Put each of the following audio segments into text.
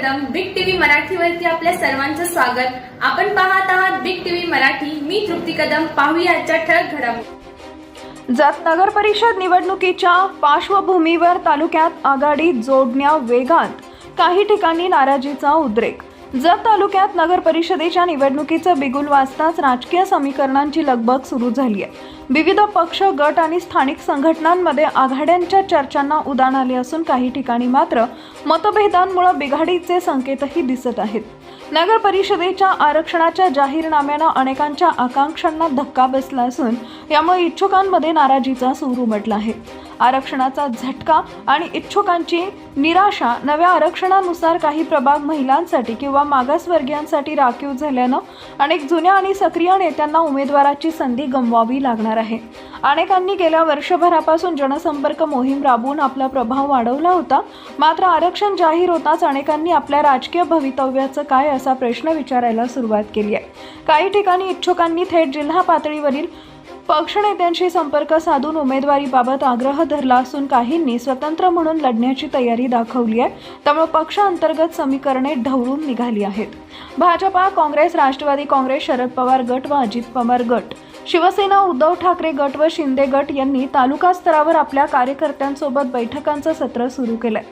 Kadam big TV मराठीवरती आपल्या सर्वांचं स्वागत. आपण पाहत आहात बिग टीव्ही मराठी. मी तृप्ती कदम. पाहूया आजच्या ठळक घडामोडी जात नगर परिषद निवडणुकीच्या पार्श्वभूमीवर तालुक्यात आघाडी जोडण्या वेगात काही ठिकाणी नाराजीचा उद्रेक. जत तालुक्यात नगर परिषदेच्या निवडणुकीचं बिगुल वाजताच राजकीय समीकरणांची लगबग सुरू झाली आहे विविध पक्ष गट आणि स्थानिक संघटनांमध्ये आघाड्यांच्या चर्चांना उदाण आले असून काही ठिकाणी मात्र मतभेदांमुळे बिघाडीचे संकेतही दिसत आहेत. नगर परिषदेच्या आरक्षणाच्या जाहीरनाम्यानं अनेकांच्या आकांक्षांना धक्का बसला असून यामुळे इच्छुकांमध्ये नाराजीचा सूर उमटला आहे. आरक्षणाचा झटका आणि इच्छुकांची निराशा. नव्या आरक्षणानुसार काही प्रभाग महिलांसाठी किंवा मागासवर्गीयांसाठी राखीव झाल्यानं अनेक जुन्या आणि सक्रिय नेत्यांना उमेदवाराची संधी गमवावी लागणार आहे. अनेकांनी गेल्या वर्षभरापासून जनसंपर्क मोहीम राबवून आपला प्रभाव वाढवला होता. मात्र आरक्षण जाहीर होताच अनेकांनी आपल्या राजकीय भवितव्याचं काय असा प्रश्न विचारायला सुरुवात केली आहे. काही ठिकाणी इच्छुकांनी थेट जिल्हा पातळीवरील पक्षनेत्यांशी संपर्क साधून उमेदवारीबाबत आग्रह धरला असून काहींनी स्वतंत्र म्हणून लढण्याची तयारी दाखवली आहे. त्यामुळे पक्ष अंतर्गत समीकरणे ढवळून निघाली आहेत. भाजपा काँग्रेस राष्ट्रवादी काँग्रेस शरद पवार गट व अजित पवार गट शिवसेना उद्धव ठाकरे गट व शिंदे गट यांनी तालुका स्तरावर आपल्या कार्यकर्त्यांसोबत बैठकांचं सत्र सुरू केलंय.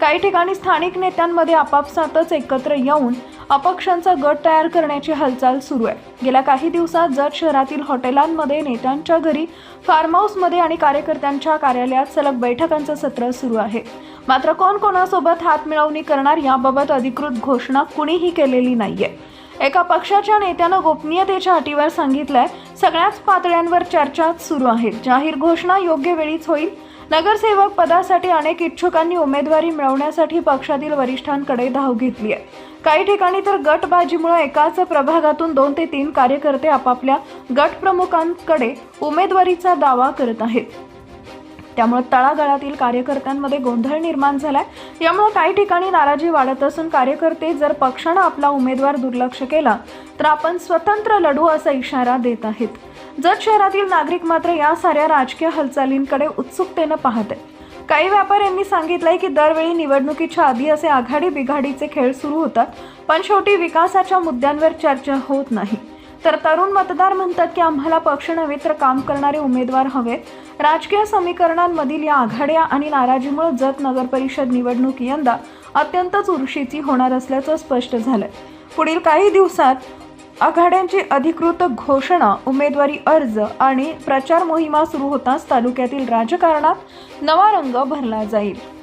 काही ठिकाणी स्थानिक नेत्यांमध्ये आपापसातच एकत्र येऊन अपक्षांचा गट तयार करण्याची हालचाल सुरू आहे. गेल्या काही दिवसात जत शहरातील हॉटेलांमध्ये नेत्यांच्या घरी फार्म हाऊसमध्ये आणि कार्यकर्त्यांच्या कार्यालयात सलग बैठकांचं सत्र सुरू आहे. मात्र कोण कोणासोबत हात मिळवणी करणार याबाबत अधिकृत घोषणा कुणीही केलेली नाहीये. एका पक्षाच्या नेत्यानं गोपनीयतेच्या अटीवर सांगितलंय सगळ्याच पातळ्यांवर चर्चा सुरू आहेत जाहीर घोषणा योग्य वेळीच होईल नगरसेवक पदासाठी अनेक इच्छुकांनी उमेदवारी मिळवण्यासाठी पक्षातील वरिष्ठांकडे धाव घेतली आहे. काही ठिकाणी तर गटबाजीमुळे एकाच प्रभागातून दोन ते तीन कार्यकर्ते आपापल्या गटप्रमुखांकडे उमेदवारीचा दावा करत आहेत. त्यामुळे तळागाळातील कार्यकर्त्यांमध्ये गोंधळ निर्माण झालाय. यामुळे काही ठिकाणी नाराजी वाढत असून कार्यकर्ते जर पक्षानं आपला उमेदवार दुर्लक्ष केला तर आपण स्वतंत्र लढू असा इशारा देत आहेत. जत शहरातील नागरिक मात्र या साऱ्या राजकीय हालचालींकडे उत्सुकतेनं पाहत. आहेत काही व्यापाऱ्यांनी सांगितलंय की दरवेळी निवडणुकीच्या आधी असे आघाडी बिघाडीचे खेळ सुरू होतात पण शेवटी विकासाच्या मुद्द्यांवर चर्चा होत नाही. तर तरुण मतदार म्हणतात की आम्हाला पक्ष नव्हे तर काम करणारे उमेदवार हवेत. राजकीय समीकरणांमधील या आघाड्या आणि नाराजीमुळे जत नगर परिषद निवडणूक यंदा अत्यंत चुरशीची होणार असल्याचं स्पष्ट झालंय. पुढील काही दिवसात आघाड्यांची अधिकृत घोषणा उमेदवारी अर्ज आणि प्रचार मोहिमा सुरू होताच तालुक्यातील राजकारणात नवा रंग भरला जाईल.